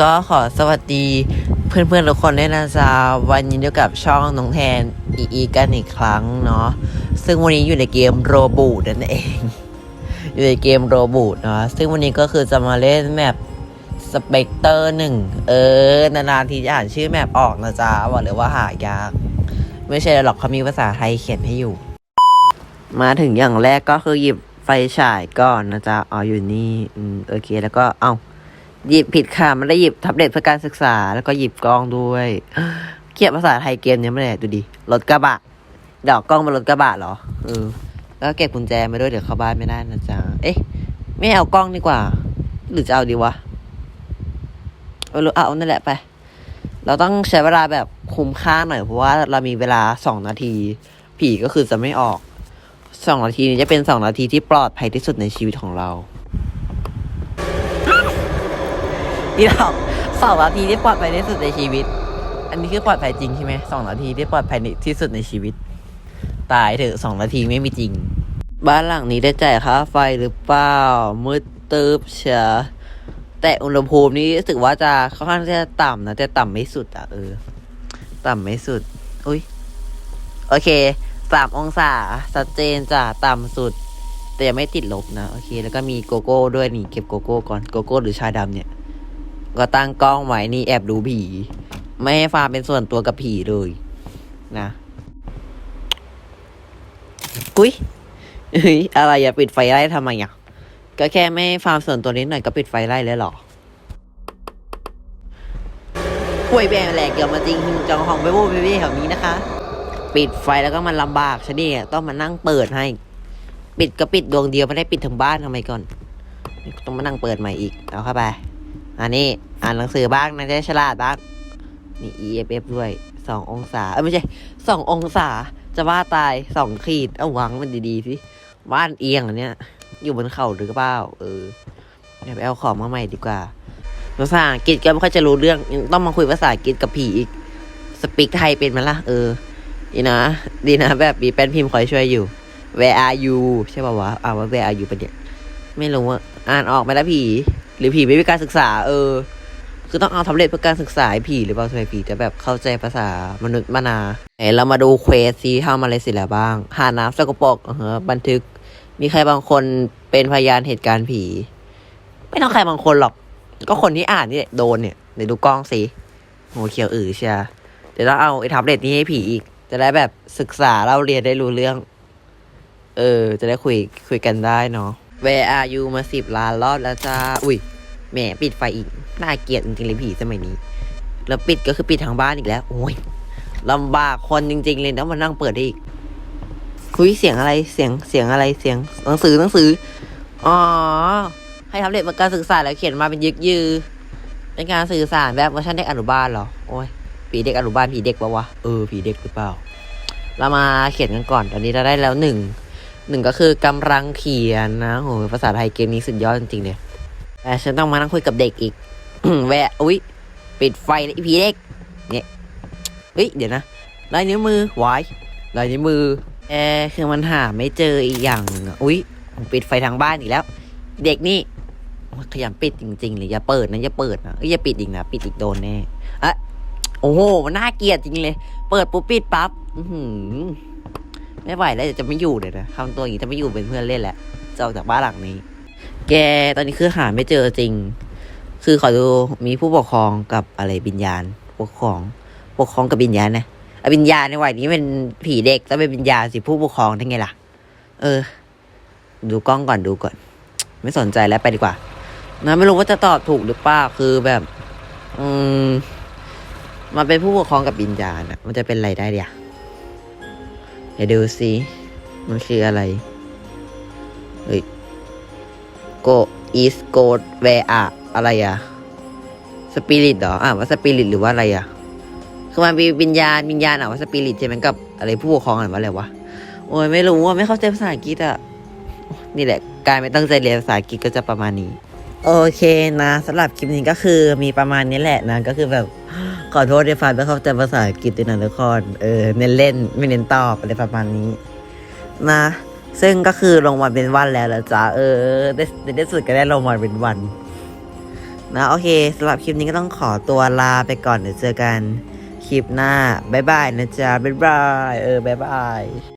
ก็ขอสวัสดีเพื่อนๆทุกคนด้วยนะจ๊ะวันนี้อยู่กับช่องน้องแทนอีอีกันอีกครั้งเนาะซึ่งวันนี้อยู่ในเกมโรบูดนั่นเอง อยู่ในเกมโรบูดเนาะซึ่งวันนี้ก็คือจะมาเล่นแมปสเปกเตอร์หนึ่งเออนานๆทีจะอ่านชื่อแมปออกนะจ๊ะบอกเลยว่าหายาก ไม่ใช่หรอกเขามีภาษาไทยเขียนให้อยู่ มาถึงอย่างแรกก็คือหยิบไฟฉายก่อนนะจ๊ะอ๋ออยู่นี่อืมโอเคแล้วก็เอ้า หยิบผิดค่ะ มันได้หยิบแท็บเล็ตเพื่อการศึกษา แล้วก็หยิบกล้องด้วย เขียนภาษาไทยเกมเนี้ยไม่ได้ดูดิ รถกระบะ ดอกกล้องเป็นรถกระบะเหรอ เออ แล้วก็เก็บกุญแจมาด้วยเดี๋ยวเข้าบ้านไม่ได้นะจ๊ะ เอ๊ะ ไม่เอากล้องดีกว่า หรือจะเอาดีวะไม่รู้เอานั่นแหละไป เราต้องใช้เวลาแบบคุ้มค่าหน่อยเพราะว่าเรามีเวลาสองนาที ผีก็คือจะไม่ออกสองนาทีนี้จะเป็นสองนาทีที่ปลอดภัยที่สุดในชีวิตของเรา นี่เราสองนาทีที่ปลอดภัยที่สุดในชีวิต อันนี้คือปลอดภัยจริงใช่ไหมสองนาทีที่ปลอดภัยที่สุดในชีวิต ตายเถอะสองนาทีไม่มีจริง บ้านหลังนี้ได้จ่ายค่าไฟหรือเปล่ามืดตึบเชียแต่อุณหภูมินี้รู้สึกว่าจะค่อนข้างจะต่ำนะแต่ต่ำไม่สุดอะเออ ต่ำไม่สุด อุ้ยโอเคสามองศาชัดเจนจ้ะต่ำสุด แต่ยังไม่ติดลบนะ โอเค แล้วก็มีโกโก้ด้วยนี่ เก็บโกโก้ก่อนโกโก้หรือชาดำเนี่ย ก็ตั้งกล้องไว้นี่แอบดูผี ไม่ให้ฟาร์มเป็นส่วนตัวกับผีเลยนะอุ้ยเฮ้ยอะไรอย่าปิดไฟไล่ทำไมอะก็แค่ไม่ให้ฟาร์มส่วนตัวนิดหน่อยก็ปิดไฟไล่เลยเหรอป่วยแบงแหลกเกี่ยวมาจริงจองห้องไปโว้ไปเว้แถวนี้นะคะ ปิดไฟแล้วก็มันลำบากชะนี่ต้องมานั่งเปิดให้ ปิดก็ปิดดวงเดียวไม่ได้ปิดถึงบ้านทำไมก่อน ต้องมานั่งเปิดใหม่อีก เอาเข้าไป อันนี้อ่านหนังสือบ้างนะจะได้ฉลาดบ้างนี่ EFF ด้วยสององศาเอ้ยไม่ใช่สององศาจะว่าตายสองขีดเอาวางมันดีๆสิบ้านเอียงอันเนี้ย อยู่บนเขาหรือเปล่าเออเดี๋ยวไปเอาของมาใหม่ดีกว่าภาษาอังกฤษก็ไม่ค่อยจะรู้เรื่องต้องมาคุยภาษาอังกฤษกับผีอีกสปีกไทยเป็นไหมล่ะเออดีนะ ดีนะ แบบมีแป้นพิมพ์คอยช่วยอยู่ Where are you ใช่ป่าวะอ่านว่า Where are you ป็นเนี่ยไม่รู้ว่าอ่านออกไหมล่ะผี หรือผีไม่มีการศึกษา เออ คือต้องเอาท็บเล็ตเพื่อการศึกษาผีหรือเปล่าทำไมผีจะแบบเข้าใจภาษามนุษย์มนาไหนเรามาดูเควสซีทำอะไรเสร็จแล้วบ้าง หาน้ำสกปรกเออบันทึก มีใครบางคนเป็นพยานเหตุการณ์ผี ไม่ต้องใครบางคนหรอก ก็คนที่อ่านนี่แหละโดนเนี่ยเดี๋ยวดูกล้องสิโหเขียวอือเชียเดี๋ยวต้องเอาไอ้ท็บเล็ตนี้ให้ผีอีก จะได้แบบศึกษาเล่าเรียนได้รู้เรื่อง เออ จะได้คุยคุยกันได้เนาะ Where are you มาสิบล้านรอบแล้วจ้า อุ้ย แหมปิดไฟอีก น่าเกลียดจริงๆเลยผีสมัยนี้ แล้วปิดก็คือปิดทางบ้านอีกแล้ว โอ้ยลำบากคนจริง ๆ เลยต้องมานั่งเปิดอีก คุยเสียงอะไร เสียง เสียงอะไร เสียง หนังสือ หนังสือ อ๋อ ให้ทำเล็ตมาการศึกษาแล้วเขียนมาเป็นยึกยือ เป็นการสื่อสารแบบเวอร์ชันเด็กอนุบาลเหรอ โอ้ย ผีเด็กอนุบาลผีเด็กปะวะ เออ ผีเด็กหรือเปล่า เรามาเขียนกันก่อน ตอนนี้เราได้แล้วหนึ่ง หนึ่งก็คือกำลังเขียนนะโหภาษาไทยเกมนี้สุดยอดจริงๆเลยแต่ฉันต้องมานั่งคุยกับเด็กอีก แวะอุ้ยปิดไฟเลยไอ้ผีเด็ก เนี่ยเฮ้ยเดี๋ยวนะลายนิ้วมือไว้ลายนิ้วมือแอคือมันหาไม่เจออีกอย่างนึงอะอุ้ยปิดไฟทางบ้านอีกแล้ว เด็กนี่ขยันปิดจริงๆเลยอย่าเปิดนะอย่าเปิดนะอย่าปิดอีกนะปิดอีกโดนแน่อะโอ้โหมันน่าเกลียดจริงเลย เปิดปุ๊บปิดปั๊บอื ไม่ไหวแล้วจะไม่อยู่เลยนะทำตัวอย่างนี้จะไม่อยู่เป็นเพื่อนเล่นแหละจะออกจากบ้านหลังนี้ แกตอนนี้คือหาไม่เจอจริง คือขอดูมีผู้ปกครองกับอะไรวิญญาณปกครอง ปกครองกับวิญญาณนะอะวิญญาณในวัยนี้เป็นผีเด็กแล้วเป็นวิญญาณสิผู้ปกครองได้ไงล่ะ เออ ดูกล้องก่อนดูก่อน ไม่สนใจแล้วไปดีกว่านะไม่รู้ว่าจะตอบถูกหรือเปล่าคือแบบ อืมมาเป็นผู้ปกครองกับวิญญาณอะมันจะเป็นอะไรได้เดียว เดี๋ยวดูสิมันคืออะไร เฮ้ย go is go where อะอะไรอะสปิริตเหรอ อ่าว่าสปิริตหรือว่าอะไรอะคือมันมีวิญญาณวิญญาณอ่านว่าสปิริตใช่ไหมกับอะไรผู้ปกครองอ่านว่าอะไรวะ โอ้ยไม่รู้ว่าไม่เข้าใจภาษาอังกฤษอะนี่แหละ การไม่ตั้งใจเรียนภาษาอังกฤษก็จะประมาณนี้ โอเคนะสำหรับคลิปนี้ก็คือมีประมาณนี้แหละนะ ก็คือแบบ ขอโทษในฟังไม่เข้าใจภาษาอังกฤษด้วยนะทุกคนเออเน้นเล่นไม่เน้นตอบอะไรประมาณนี้ นะ ซึ่งก็คือลงวันเป็นวันแล้วละจ้าเออได้ในที่สุดก็ได้ลงวันเป็นวัน นะโอเคสำหรับคลิปนี้ก็ต้องขอตัวลาไปก่อนเดี๋ยวเจอกันคลิปหน้า บ๊ายบายนะจ๊ะ บ๊ายบาย เออ บ๊ายบาย